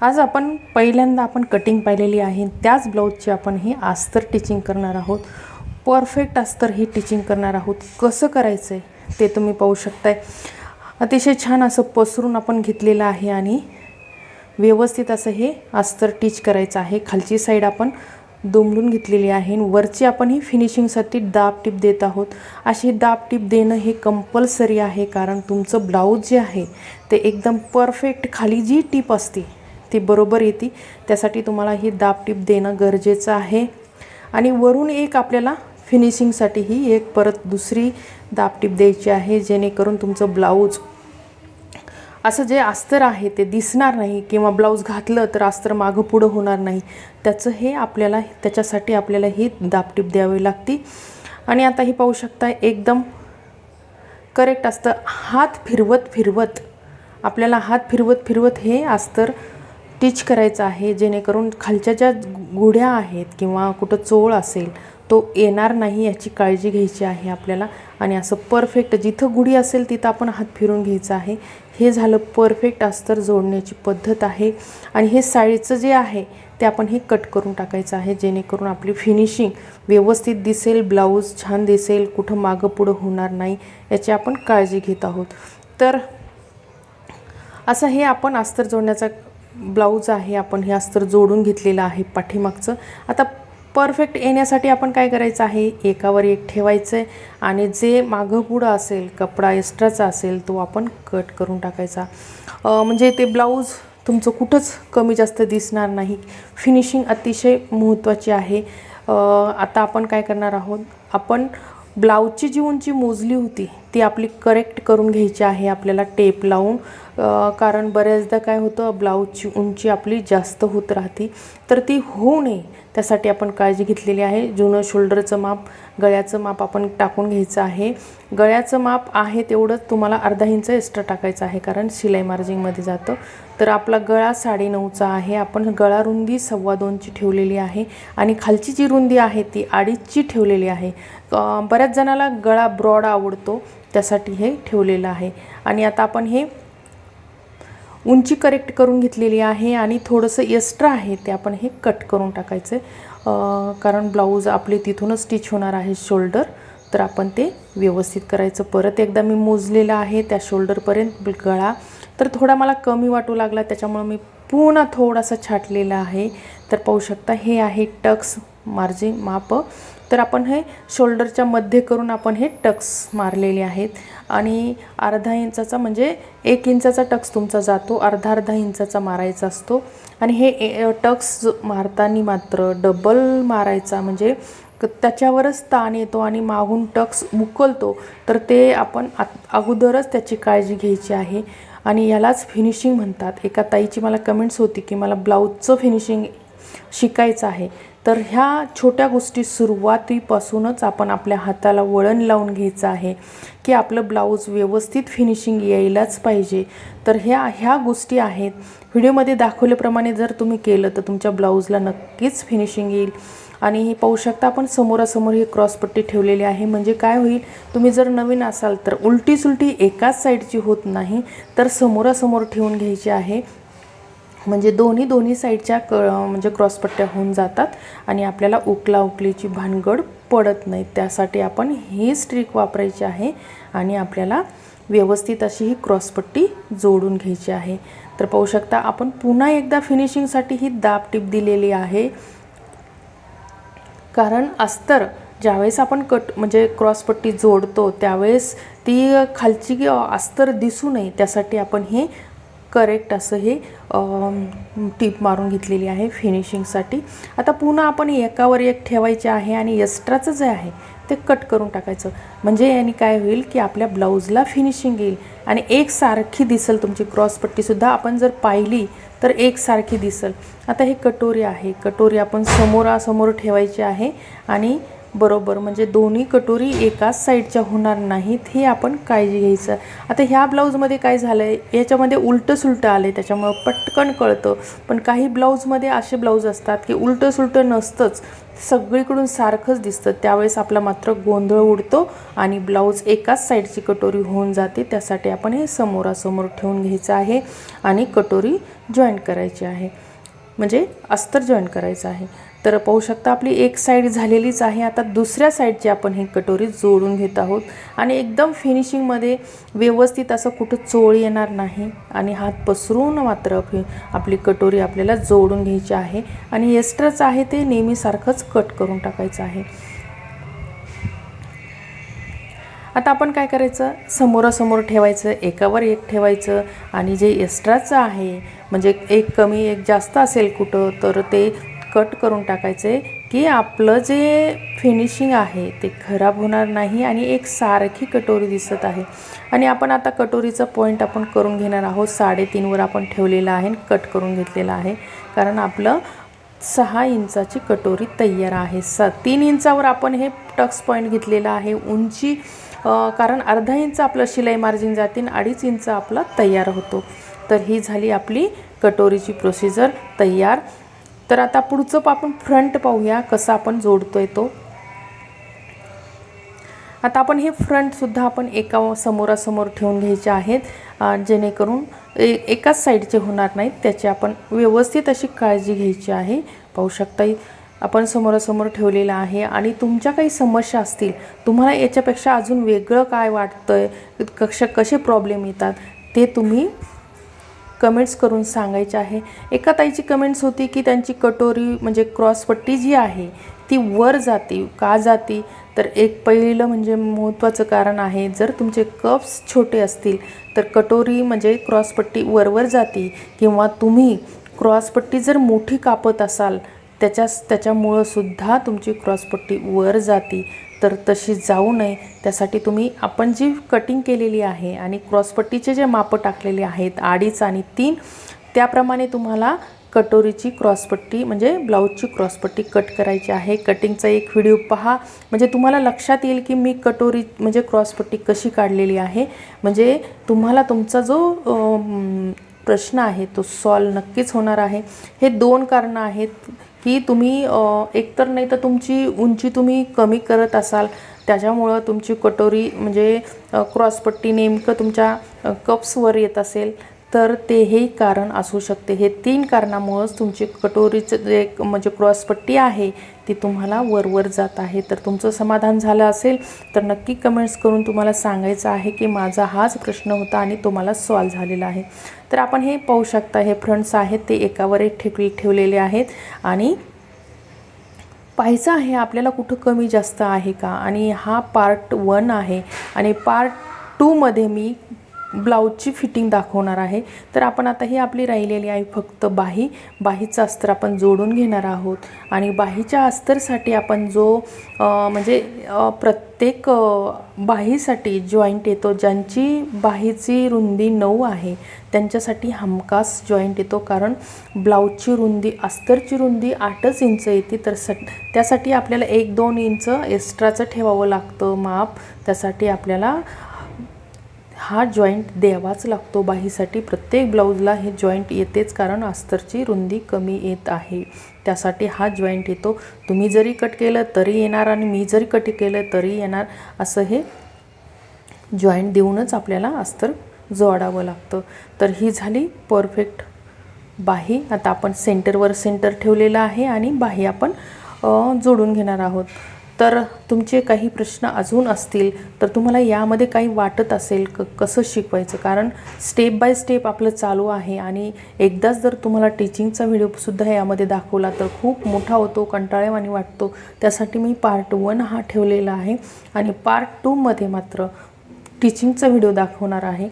आज आपण पहिल्यांदा आपण कटिंग पाहिलेली आहे. त्याच ब्लाऊजची आपण ही अस्तर टिचिंग करणार आहोत. परफेक्ट अस्तर ही टिचिंग करणार आहोत. कसं करायचं आहे ते तुम्ही पाहू शकताय. अतिशय छान असं पसरून आपण घेतलेलं आहे आणि व्यवस्थित असं हे अस्तर टिच करायचं आहे. खालची साईड आपण दुमडून घेतलेली आहे आणि वरची आपण ही फिनिशिंगसाठी दाब टीप देत आहोत. अशी दाब टीप देणं हे कंपल्सरी आहे कारण तुमचं ब्लाऊज जे आहे ते एकदम परफेक्ट खाली जी टीप असते ती बरोबर येते. त्यासाठी तुम्हाला ही दाब टीप देणं गरजेचं आहे. आणि वरून एक आपल्याला फिनिशिंगसाठी ही एक परत दुसरी दाब टीप द्यायची आहे जेणेकरून तुमचं ब्लाऊज असं जे अस्तर आहे ते दिसणार नाही किंवा ब्लाऊज घातलं तर अस्तर मागं पुढं होणार नाही. त्याचं हे आपल्याला त्याच्यासाठी आपल्याला ही दाबटीप द्यावी लागते. आणि आता ही पाहू शकता एकदम करेक्ट असतं हात फिरवत फिरवत आपल्याला हात फिरवत फिरवत हे अस्तर टिच करायचं आहे जेणेकरून खालच्या ज्या गुढ्या आहेत किंवा कुठं चोळ असेल तो येणार नाही याची काळजी घ्यायची आहे आपल्याला. आणि असं परफेक्ट जिथं गुढी असेल तिथं आपण हात फिरून घ्यायचं आहे. हे झालं परफेक्ट अस्तर जोडण्याची पद्धत आहे. आणि हे साडीचं जे आहे ते आपण हे कट करून टाकायचं आहे जेणेकरून आपली फिनिशिंग व्यवस्थित दिसेल ब्लाऊज छान दिसेल कुठं मागं पुढं होणार नाही याची आपण काळजी घेत आहोत. तर असं हे आपण अस्तर जोडण्याचा ब्लाऊज आहे आपण हे अस्तर जोडून घेतलेलं आहे पाठीमागचं. आता परफेक्ट येण्यासाठी आपण काय करायचं आहे? एकावर एक ठेवायचं आहे आणि जे मागं पुढं असेल कपडा एक्स्ट्राचा असेल तो आपण कट करून टाकायचा. म्हणजे ते ब्लाऊज तुमचं कुठंच कमी जास्त दिसणार नाही. फिनिशिंग अतिशय महत्त्वाची आहे. आता आपण काय करणार आहोत? आपण ब्लाऊजची जी उंची मोजली होती ती आपली करेक्ट करून घ्यायची आहे आपल्याला टेप लावून. कारण बऱ्याचदा काय होतं ब्लाऊजची उंची आपली जास्त होत राहते. तर ती होऊ नये. त्यासाठी आपण काळजी घेतलेली आहे. जुनं शोल्डरचं माप गळ्याचं माप आपण टाकून घ्यायचं आहे. गळ्याचं माप आहे तेवढंच तुम्हाला अर्धा इंच एक्स्ट्रा टाकायचं आहे कारण शिलाई मार्जिंगमध्ये जातं. तर आपला गळा साडेनऊचा आहे. आपण गळा रुंदी सव्वा दोनची ठेवलेली आहे आणि खालची जी रुंदी आहे ती अडीचची ठेवलेली आहे. बऱ्याच जणाला गळा ब्रॉड आवडतो त्यासाठी हे ठेवलेलं आहे. आणि आता आपण हे उंची करेक्ट करून घेतलेली आहे आणि थोडंसं एक्स्ट्रा आहे ते आपण हे कट करून टाकायचं आहे कारण ब्लाऊज आपले तिथूनच स्टिच होणार आहे शोल्डर तर आपण ते व्यवस्थित करायचं. परत एकदा मी मोजलेलं आहे त्या शोल्डरपर्यंत गळा. तर थोडा मला कमी वाटू लागला त्याच्यामुळं मी पुन्हा थोडासा छाटलेला आहे. तर पाहू शकता हे आहे टक्स मार्जिन माप. तर आपण हे शोल्डरच्या मध्ये करून आपण हे टक्स मारलेले आहेत. आणि अर्धा इंचाचा म्हणजे एक इंचाचा टक्स तुमचा जातो. अर्धा अर्धा इंचाचा मारायचा असतो. आणि हे टक्स मारताना मात्र डबल मारायचा म्हणजे त्याच्यावरच ताण येतो आणि मागून टक्स उकलतो. तर ते आपण अगोदरच त्याची काळजी घ्यायची आहे. आणि यालाच फिनिशिंग म्हणतात. एका ताईची मला कमेंट्स होती की मला ब्लाऊजचं फिनिशिंग शिकायचं आहे. तर ह्या छोट्या गोष्टी सुरुवातीपासूनच आपण आपल्या हाताला वळण लावून घ्यायचं आहे की आपलं ब्लाऊज व्यवस्थित फिनिशिंग यायलाच पाहिजे. तर ह्या ह्या गोष्टी आहेत. व्हिडिओमध्ये दाखवल्याप्रमाणे जर तुम्ही केलं तर तुमच्या ब्लाऊजला नक्कीच फिनिशिंग येईल. आणि हे पाहू शकता आपण समोरासमोर ही क्रॉसपट्टी ठेवलेली आहे. म्हणजे काय होईल? तुम्ही जर नवीन असाल तर उलटी सुलटी एकाच साईडची होत नाही तर समोरासमोर ठेवून घ्यायची आहे. म्हणजे दोन्ही दोन्ही साईडच्या क म्हणजे क्रॉसपट्ट्या होऊन जातात आणि आपल्याला उकला उकलीची भानगड पडत नाही. त्यासाठी आपण ही स्ट्रिक वापरायची आहे आणि आपल्याला व्यवस्थित अशी ही क्रॉसपट्टी जोडून घ्यायची आहे. तर पाहू शकता आपण पुन्हा एकदा फिनिशिंगसाठी ही दाब टीप दिलेली आहे. कारण अस्तर ज्यावेळेस आपण कट म्हणजे क्रॉसपट्टी जोडतो त्यावेळेस ती खालची अस्तर दिसू नये. त्यासाठी आपण हे करेक्ट असं हे टीप मारून घेतलेली आहे फिनिशिंगसाठी आता पुन्हा आपण एकावर एक ठेवायचे आहे आणि एक्स्ट्राचं जे आहे ते कट करून टाकायचं. म्हणजे याने काय होईल की आपल्या ब्लाऊजला फिनिशिंग येईल आणि एकसारखी दिसेल तुमची क्रॉसपट्टीसुद्धा आपण जर पाहिली तर एकसारखी दिसेल. आता हे कटोरी आहे कटोरी आपण समोरासमोर ठेवायची आहे आणि बरोबर. म्हणजे दोन्ही कटोरी एकाच साईडच्या होणार नाहीत हे आपण काळजी घ्यायचं. आता ह्या ब्लाऊजमध्ये काय झालं आहे याच्यामध्ये उलटं सुलटं आलं आहे त्याच्यामुळं पटकन कळतं. पण काही ब्लाऊजमध्ये असे ब्लाऊज असतात की उलटं सुलटं नसतंच. सगळीकडून सारखंच दिसतं. त्यावेळेस आपला मात्र गोंधळ उडतो आणि ब्लाऊज एकाच साईडची कटोरी होऊन जाते. त्यासाठी आपण हे समोरासमोर ठेवून घ्यायचं आहे आणि कटोरी जॉईंट करायची आहे. म्हणजे अस्तर जॉईंट करायचं आहे. तर पाहू शकता आपली एक साईड झालेलीच आहे. आता दुसऱ्या साईडची आपण ही कटोरी जोडून घेत आहोत. आणि एकदम फिनिशिंगमध्ये व्यवस्थित असं कुठं चोळी येणार नाही. आणि हात पसरून मात्र आपली कटोरी आपल्याला जोडून घ्यायची आहे. आणि एस्ट्रच आहे ते नेहमीसारखंच कट करून टाकायचं आहे. आता आपण काय करायचं? समोरासमोर ठेवायचं एकावर एक ठेवायचं. आणि जे एक्स्ट्राचं आहे म्हणजे एक कमी एक जास्त असेल कुठं तर ते कट करून टाकायचं आहे की आपलं जे फिनिशिंग आहे ते खराब होणार नाही आणि एक सारखी कटोरी दिसत आहे. आणि आपण आता कटोरीचा पॉईंट आपण करून घेणार आहोत. साडेतीनवर आपण ठेवलेला आहे कट करून घेतलेला आहे. कारण आपलं सहा इंचाची कटोरी तयार आहे. स तीन इंचावर आपण हे टक्स पॉईंट घेतलेला आहे. उंची कारण अर्धा इंच आपलं शिलाई मार्जिन जाते अडीच इंच आपला तयार होतो. तर ही झाली आपली कटोरीची प्रोसिजर तयार. तर आता पुढचं आपण फ्रंट पाहूया कसं आपण जोडतो आहे तो. आता आपण हे फ्रंटसुद्धा आपण एका समोरासमोर ठेवून घ्यायचे आहेत. जेणेकरून ए एकाच साईडचे होणार नाहीत. त्याची आपण व्यवस्थित अशी काळजी घ्यायची आहे. पाहू शकता आपण समोरासमोर ठेवलेलं आहे. आणि तुमच्या काही समस्या असतील तुम्हाला याच्यापेक्षा अजून वेगळं काय वाटतं आहे कशा कसे प्रॉब्लेम येतात ते तुम्ही कमेंट्स करून सांगायचे आहे. एका ताईची कमेंट्स होती की त्यांची कटोरी म्हणजे क्रॉसपट्टी जी आहे ती वर जाते का जाते? तर एक पहिलं म्हणजे महत्त्वाचं कारण आहे जर तुमचे कप्स छोटे असतील तर कटोरी म्हणजे क्रॉसपट्टी वरवर जाते किंवा तुम्ही क्रॉसपट्टी जर मोठी कापत असाल त्याच्या त्याच्यामुळं सुद्धा तुमची क्रॉसपट्टी वर जाते. तर तशी जाऊ नये. त्यासाठी तुम्ही आपण जी कटिंग केलेली आहे आणि क्रॉसपट्टीचे जे मापं टाकलेले आहेत अडीच आणि तीन त्याप्रमाणे तुम्हाला कटोरीची क्रॉसपट्टी म्हणजे ब्लाऊजची क्रॉसपट्टी कट करायची आहे. कटिंगचा एक व्हिडिओ पहा. म्हणजे तुम्हाला लक्षात येईल की मी कटोरी म्हणजे क्रॉसपट्टी कशी काढलेली आहे. म्हणजे तुम्हाला तुमचा जो प्रश्न आहे तो सॉल्व नक्कीच होणार आहे. हे दोन कारणं आहेत. की तुम्ही एकतर नाही तर तुमची उंची तुम्ही कमी करत असाल त्याच्यामुळं तुमची कटोरी म्हणजे क्रॉसपट्टी नेमकं तुमच्या कप्सवर येत असेल. तर ते हे कारण असू शकते. हे तीन कारणामुळंच तुमची कटोरीचं जे म्हणजे क्रॉसपट्टी आहे ती तुम्हाला वरवर जात आहे. तर तुमचं समाधान झालं असेल तर नक्की कमेंट्स करून तुम्हाला सांगायचं आहे की माझा हाच प्रश्न होता आणि तो मला सॉल्व झालेला आहे. तर आपण हे पाहू शकता हे फ्रंट्स आहेत ते एकावर एक ठेव ठेवलेले आहेत. आणि पाहायचं आहे आपल्याला कुठं कमी जास्त आहे का? आणि हा पार्ट वन आहे. आणि पार्ट टूमध्ये मी ब्लाऊजची फिटिंग दाखवणार आहे. तर आपण आता ही आपली राहिलेली आहे फक्त बाही. बाहीचं अस्तर आपण जोडून घेणार आहोत. आणि बाहीच्या अस्तरसाठी आपण जो म्हणजे प्रत्येक बाहीसाठी जॉईंट येतो. ज्यांची बाहीची रुंदी नऊ आहे त्यांच्यासाठी हमखास जॉईंट येतो. कारण ब्लाऊजची रुंदी अस्तरची रुंदी आठच इंच येते. तर स त्यासाठी आपल्याला एक दोन इंच एक्स्ट्राचं ठेवावं लागतं माप. त्यासाठी आपल्याला हा जॉईंट द्यावाच लागतो. बाहीसाठी प्रत्येक ब्लाऊजला हे जॉईंट येतेच कारण अस्तरची रुंदी कमी येत आहे. त्यासाठी हा जॉईंट येतो. तुम्ही जरी कट केलं तरी येणार आणि मी जरी कट केलं तरी येणार. असं हे जॉईंट देऊनच आपल्याला अस्तर जोडावं लागतं. तर ही झाली परफेक्ट बाही. आता आपण सेंटरवर सेंटर ठेवलेलं आहे आणि बाही आपण जोडून घेणार आहोत. तर तुमचे काही प्रश्न अजून असतील तर तुम्हाला यामध्ये काही वाटत असेल क कसं शिकवायचं? कारण स्टेप बाय स्टेप आपलं चालू आहे आणि एकदाच जर तुम्हाला टीचिंगचा व्हिडिओसुद्धा यामध्ये दाखवला तर खूप मोठा होतो कंटाळेवाणी वाटतो. त्यासाठी मी पार्ट वन हा ठेवलेला आहे आणि पार्ट टूमध्ये मात्र टीचिंगचा व्हिडिओ दाखवणार आहे.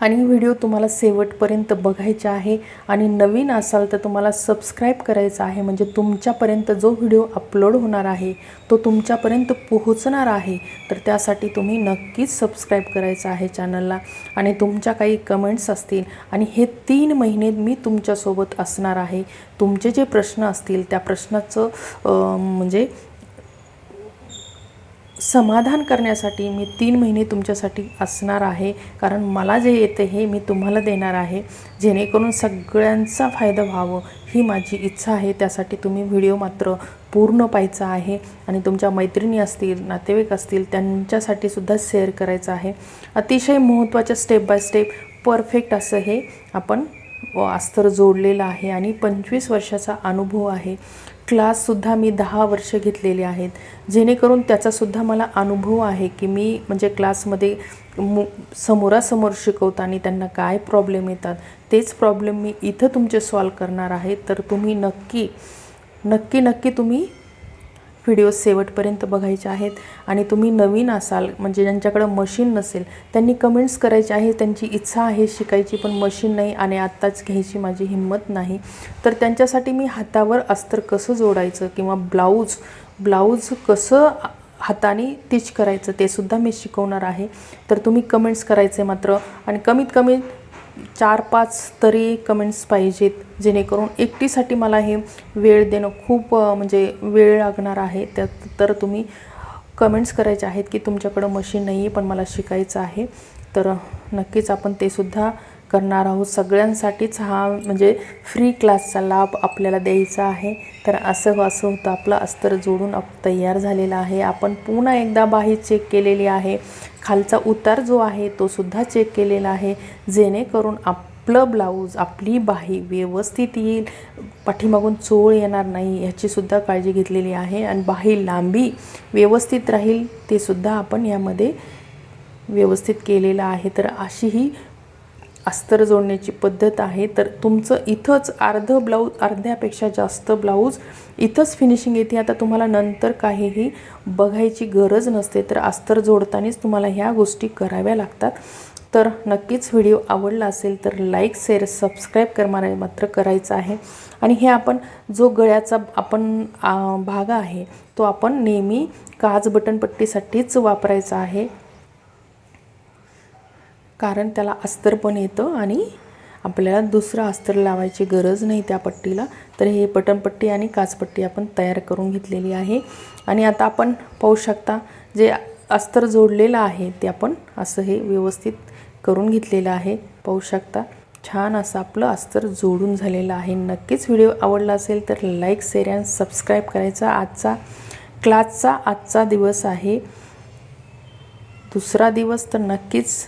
आणि व्हिडिओ तुम्हाला शेवटपर्यंत बघायचा आहे आणि नवीन असाल तर तुम्हाला सबस्क्राईब करायचं आहे. म्हणजे तुमच्यापर्यंत जो व्हिडिओ अपलोड होणार आहे तो तुमच्यापर्यंत पोहोचणार आहे तर त्यासाठी तुम्ही नक्कीच सबस्क्राईब करायचं आहे चॅनलला आणि तुमच्या काही कमेंट्स असतील आणि हे तीन महिने मी तुमच्यासोबत असणार आहे. तुमचे जे प्रश्न असतील त्या प्रश्नाचं म्हणजे समाधान करण्यासाठी मी तीन महिने तुमच्यासाठी असणार आहे. कारण मला जे येते हे मी तुम्हाला देणार आहे. जेणेकरून सगळ्यांचा फायदा व्हावं ही माझी इच्छा आहे. त्यासाठी तुम्ही व्हिडिओ मात्र पूर्ण पाहायचा आहे. आणि तुमच्या मैत्रिणी असतील नातेवाईक असतील त्यांच्यासाठी सुद्धा शेअर करायचं आहे. अतिशय महत्त्वाचं स्टेप बाय स्टेप परफेक्ट असं हे आपण अस्तर जोडलेलं आहे. आणि पंचवीस वर्षाचा अनुभव आहे. क्लाससुद्धा मी दहा वर्ष घेतलेले आहेत. जेणेकरून त्याचासुद्धा मला अनुभव आहे की मी म्हणजे क्लासमध्ये मु समोरासमोर शिकवताना त्यांना काय प्रॉब्लेम येतात तेच प्रॉब्लेम मी इथं तुमचे सॉल्व करणार आहे. तर तुम्ही नक्की नक्की नक्की तुम्ही व्हिडिओ शेवटपर्यंत बघायचे आहेत. आणि तुम्ही नवीन असाल म्हणजे ज्यांच्याकडं मशीन नसेल त्यांनी कमेंट्स करायचे आहे त्यांची इच्छा आहे शिकायची पण मशीन नाही आणि आत्ताच घ्यायची माझी हिंमत नाही. तर त्यांच्यासाठी मी हातावर अस्तर कसं जोडायचं किंवा ब्लाऊज ब्लाऊज कसं हाताने तिच करायचं ते सुद्धा मी शिकवणार आहे. तर तुम्ही कमेंट्स करायचे मात्र आणि कमीत कमी चार पाच तरी कमेंट्स पाहिजेत जेणेकरून एकटीसाठी मला हे वेळ देणं खूप म्हणजे वेळ लागणार आहे. त्यात तर तुम्ही कमेंट्स करायचे आहेत की तुमच्याकडं मशीन नाही आहे पण मला शिकायचं आहे. तर नक्कीच आपण ते सुद्धा करणार आहोत. सगळ्यांसाठीच हा म्हणजे फ्री क्लासचा लाभ आपल्याला द्यायचा आहे. तर असं असं होतं. आपलं अस्तर जोडून आप तयार झालेलं आहे. आपण पुन्हा एकदा बाही चेक केलेली आहे. खालचा उतार जो आहे तो सुद्धा चेक केलेला आहे. जेणेकरून आपलं ब्लाऊज आपली बाही व्यवस्थित येईल. पाठीमागून चोळ येणार नाही ह्याचीसुद्धा काळजी घेतलेली आहे. आणि बाही लांबी व्यवस्थित राहील ते सुद्धा आपण यामध्ये व्यवस्थित केलेलं आहे. तर अशी ही अस्तर जोडण्याची पद्धत आहे. तर तुमचं इथंच अर्धं ब्लाऊज अर्ध्यापेक्षा जास्त ब्लाऊज इथंच फिनिशिंग येते. आता तुम्हाला नंतर काहीही बघायची गरज नसते. तर अस्तर जोडतानाच तुम्हाला ह्या गोष्टी कराव्या लागतात. तर नक्कीच व्हिडिओ आवडला असेल तर लाईक शेअर सबस्क्राईब करणारे मात्र करायचं आहे. आणि हे आपण जो गळ्याचा आपण भाग आहे तो आपण नेहमी काज बटनपट्टीसाठीच वापरायचा आहे. कारण त्याला अस्तर पण येतं आणि आपल्याला दुसरं अस्तर लावायची गरज नाही त्या पट्टीला. तर हे बटनपट्टी आणि काचपट्टी आपण तयार करून घेतलेली आहे. आणि आता आपण पाहू शकता जे अस्तर जोडलेलं आहे ते आपण असं हे व्यवस्थित करून घेतलेलं आहे. पाहू शकता छान असं आपलं अस्तर जोडून झालेलं आहे. नक्कीच व्हिडिओ आवडला असेल तर लाईक शेअर अँड सबस्क्राईब करायचा आजचा क्लासचा आजचा दिवस आहे. दुसरा दिवस तर नक्कीच